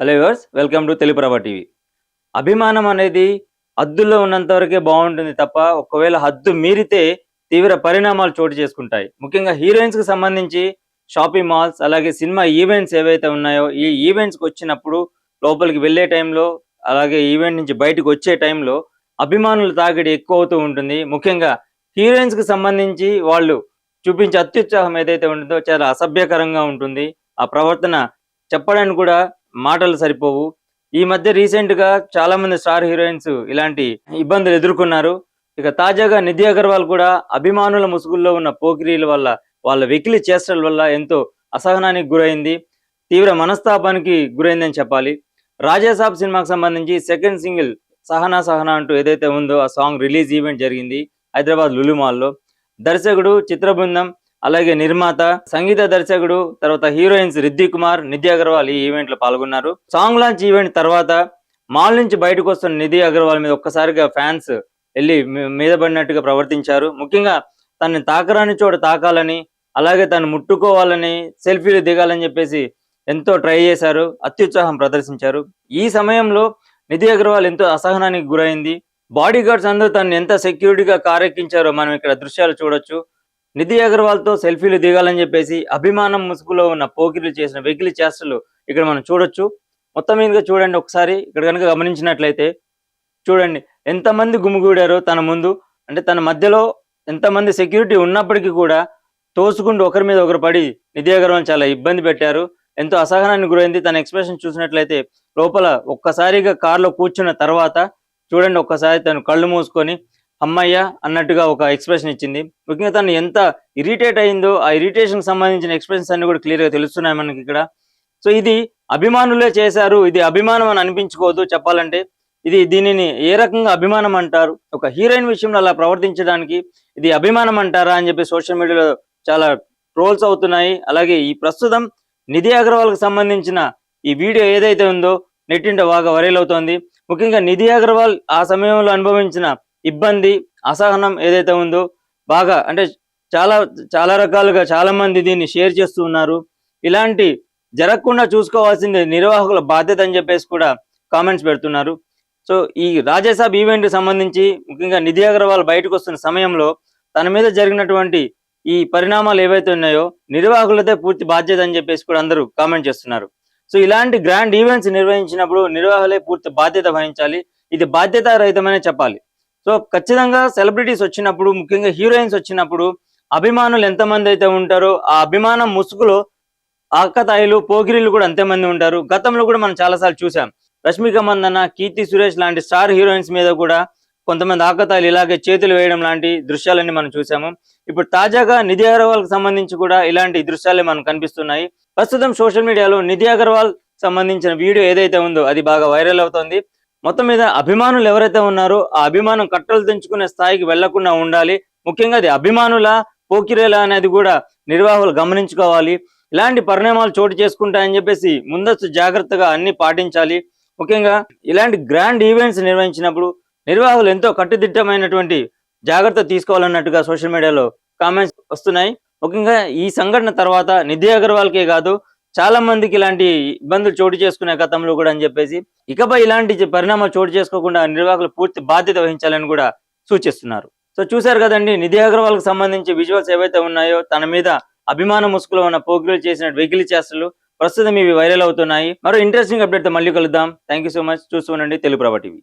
Hello yours welcome to తెలుపురభ TV. అభిమానం అనేది హద్దుల్లో ఉన్నంత వరకే బాగుంటుంది తప్ప ఒకవేళ హద్దు మీరితే తీవ్ర పరిణామాలు చోటు చేసుకుంటాయి. ముఖ్యంగా హీరోయిన్స్కి సంబంధించి షాపింగ్ మాల్స్ అలాగే సినిమా ఈవెంట్స్ ఏవైతే ఉన్నాయో ఈ ఈవెంట్స్కి వచ్చినప్పుడు లోపలికి వెళ్ళే టైంలో అలాగే ఈవెంట్ నుంచి బయటకు వచ్చే టైంలో అభిమానుల తాకిడి ఎక్కువ అవుతూ ఉంటుంది. ముఖ్యంగా హీరోయిన్స్కి సంబంధించి వాళ్ళు చూపించే అత్యుత్సాహం ఏదైతే ఉంటుందో చాలా అసభ్యకరంగా ఉంటుంది. ఆ ప్రవర్తన చెప్పడానికి కూడా మాటలు సరిపోవు. ఈ మధ్య రీసెంట్గా చాలా మంది స్టార్ హీరోయిన్స్ ఇలాంటి ఇబ్బందులు ఎదుర్కొన్నారు. ఇక తాజాగా నిధి అగర్వాల్ కూడా అభిమానుల ముసుగుల్లో ఉన్న పోకిరీల వల్ల వాళ్ళ వెకిలి చేష్టల వల్ల ఎంతో అసహనానికి గురైంది. తీవ్ర మనస్తాపానికి గురైందని చెప్పాలి. రాజాసాబ్ సినిమాకి సంబంధించి సెకండ్ సింగిల్ సహనా సహనా అంటూ ఏదైతే ఉందో ఆ సాంగ్ రిలీజ్ ఈవెంట్ జరిగింది హైదరాబాద్ లులుమాల్లో. దర్శకుడు చిత్ర బృందం అలాగే నిర్మాత సంగీత దర్శకుడు తర్వాత హీరోయిన్స్ రిద్ది కుమార్ నిధి అగర్వాల్ ఈ ఈవెంట్లో పాల్గొన్నారు. సాంగ్ లాంచ్ ఈవెంట్ తర్వాత మాల్ నుంచి బయటకు వస్తున్న నిధి అగర్వాల్ మీద ఒక్కసారిగా ఫ్యాన్స్ వెళ్ళి మీద పడినట్టుగా ప్రవర్తించారు. ముఖ్యంగా తనని తాకరాని చోట తాకాలని అలాగే తను ముట్టుకోవాలని సెల్ఫీలు దిగాలని చెప్పేసి ఎంతో ట్రై చేశారు. అత్యుత్సాహం ప్రదర్శించారు. ఈ సమయంలో నిధి అగర్వాల్ ఎంతో అసహనానికి గురైంది. బాడీ గార్డ్స్ అందరూ తను ఎంత సెక్యూరిటీగా కారెక్కించారో మనం ఇక్కడ దృశ్యాలు చూడొచ్చు. నిధి అగర్వాల్తో సెల్ఫీలు దిగాలని చెప్పేసి అభిమానం ముసుగులో ఉన్న పోకిర్లు చేసిన వెకిలి చేష్టలు ఇక్కడ మనం చూడొచ్చు. మొత్తం మీదుగా చూడండి ఒకసారి. ఇక్కడ కనుక గమనించినట్లయితే చూడండి. ఎంతమంది గుమిగూడారో తన ముందు. అంటే తన మధ్యలో ఎంతమంది సెక్యూరిటీ ఉన్నప్పటికీ కూడా తోసుకుంటూ ఒకరి మీద ఒకరు పడి నిధి అగర్వాల్ చాలా ఇబ్బంది పెట్టారు. ఎంతో అసహనానికి గురైంది. తన ఎక్స్ప్రెషన్ చూసినట్లయితే లోపల ఒక్కసారిగా కార్లో కూర్చున్న తర్వాత చూడండి ఒక్కసారి తను కళ్ళు మూసుకొని అమ్మయ్య అన్నట్టుగా ఒక ఎక్స్ప్రెషన్ ఇచ్చింది. ముఖ్యంగా తను ఎంత ఇరిటేట్ అయిందో ఆ ఇరిటేషన్ సంబంధించిన ఎక్స్ప్రెషన్స్ అన్ని కూడా క్లియర్గా తెలుస్తున్నాయి మనకి ఇక్కడ. సో ఇది అభిమానులే చేశారు ఇది అభిమానం అని అనిపించుకోదు చెప్పాలంటే. ఇది దీనిని ఏ రకంగా అభిమానం అంటారు? ఒక హీరోయిన్ విషయంలో అలా ప్రవర్తించడానికి ఇది అభిమానం అంటారా అని చెప్పి సోషల్ మీడియాలో చాలా ట్రోల్స్ అవుతున్నాయి. అలాగే ఈ ప్రస్తుతం నిధి అగర్వాల్కి సంబంధించిన ఈ వీడియో ఏదైతే ఉందో నెట్టింట బాగా వైరల్ అవుతోంది. ముఖ్యంగా నిధి అగర్వాల్ ఆ సమయంలో అనుభవించిన ఇబ్బంది అసహనం ఏదైతే ఉందో బాగా అంటే చాలా చాలా రకాలుగా చాలా మంది దీన్ని షేర్ చేస్తూ ఉన్నారు. ఇలాంటి జరగకుండా చూసుకోవాల్సింది నిర్వాహకుల బాధ్యత అని చెప్పేసి కూడా కామెంట్స్ పెడుతున్నారు. సో ఈ రాజేసాబ్ ఈవెంట్కి సంబంధించి ముఖ్యంగా నిధి అగర్వాల్ బయటకు వస్తున్న సమయంలో తన మీద జరిగినటువంటి ఈ పరిణామాలు ఏవైతే ఉన్నాయో నిర్వాహకులదే పూర్తి బాధ్యత అని చెప్పేసి కూడా అందరూ కామెంట్ చేస్తున్నారు. సో ఇలాంటి గ్రాండ్ ఈవెంట్స్ నిర్వహించినప్పుడు నిర్వాహకులే పూర్తి బాధ్యత వహించాలి. ఇది బాధ్యతారహితమనే చెప్పాలి. సో ఖచ్చితంగా సెలబ్రిటీస్ వచ్చినప్పుడు ముఖ్యంగా హీరోయిన్స్ వచ్చినప్పుడు అభిమానులు ఎంతమంది అయితే ఉంటారో ఆ అభిమానం ముసుగులో అక్కతాయిలు పోగిరీలు కూడా అంతేమంది ఉంటారు. గతంలో కూడా మనం చాలాసార్లు చూసాం. రష్మిక మందన్న కీర్తి సురేష్ లాంటి స్టార్ హీరోయిన్స్ మీద కూడా కొంతమంది ఆకతాయిలు ఇలాగే చేతులు వేయడం లాంటి దృశ్యాలన్నీ మనం చూసాము. ఇప్పుడు తాజాగా నిధి అగర్వాల్కి సంబంధించి కూడా ఇలాంటి దృశ్యాలే మనకు కనిపిస్తున్నాయి. ప్రస్తుతం సోషల్ మీడియాలో నిధి అగర్వాల్ సంబంధించిన వీడియో ఏదైతే ఉందో అది బాగా వైరల్ అవుతోంది. మొత్తం మీద అభిమానులు ఎవరైతే ఉన్నారో ఆ అభిమానం కట్టలు తెంచుకునే స్థాయికి వెళ్ళకుండా ఉండాలి. ముఖ్యంగా అది అభిమానుల పోకిరేలా అనేది కూడా నిర్వాహకులు గమనించుకోవాలి. ఇలాంటి పరిణామాలు చోటు చేసుకుంటాయని చెప్పేసి ముందస్తు జాగ్రత్తగా అన్ని పాటించాలి. ముఖ్యంగా ఇలాంటి గ్రాండ్ ఈవెంట్స్ నిర్వహించినప్పుడు నిర్వాహకులు ఎంతో కట్టుదిట్టమైనటువంటి జాగ్రత్త తీసుకోవాలన్నట్టుగా సోషల్ మీడియాలో కామెంట్స్ వస్తున్నాయి. ముఖ్యంగా ఈ సంఘటన తర్వాత నిధి అగర్వాల్కే కాదు చాలా మందికి ఇలాంటి ఇబ్బందులు చోటు చేసుకునే గతంలో కూడా అని చెప్పేసి ఇకపై ఇలాంటి పరిణామాలు చోటు చేసుకోకుండా నిర్వాహకులు పూర్తి బాధ్యత వహించాలని కూడా సూచిస్తున్నారు. సో చూశారు కదండి నిధి అగర్వాల్కి సంబంధించి విజువల్స్ ఏవైతే ఉన్నాయో తన మీద అభిమాన ముసుగులో ఉన్న పోగులు చేసిన వెగిలి చేష్టలు ప్రస్తుతం ఇవి వైరల్ అవుతున్నాయి. మరో ఇంట్రెస్టింగ్ అప్డేట్తో మళ్ళీ కలుద్దాం. థ్యాంక్ యూ సో మచ్ చూస్తూ ఉండండి తెలుగు ప్రభా టీవీ.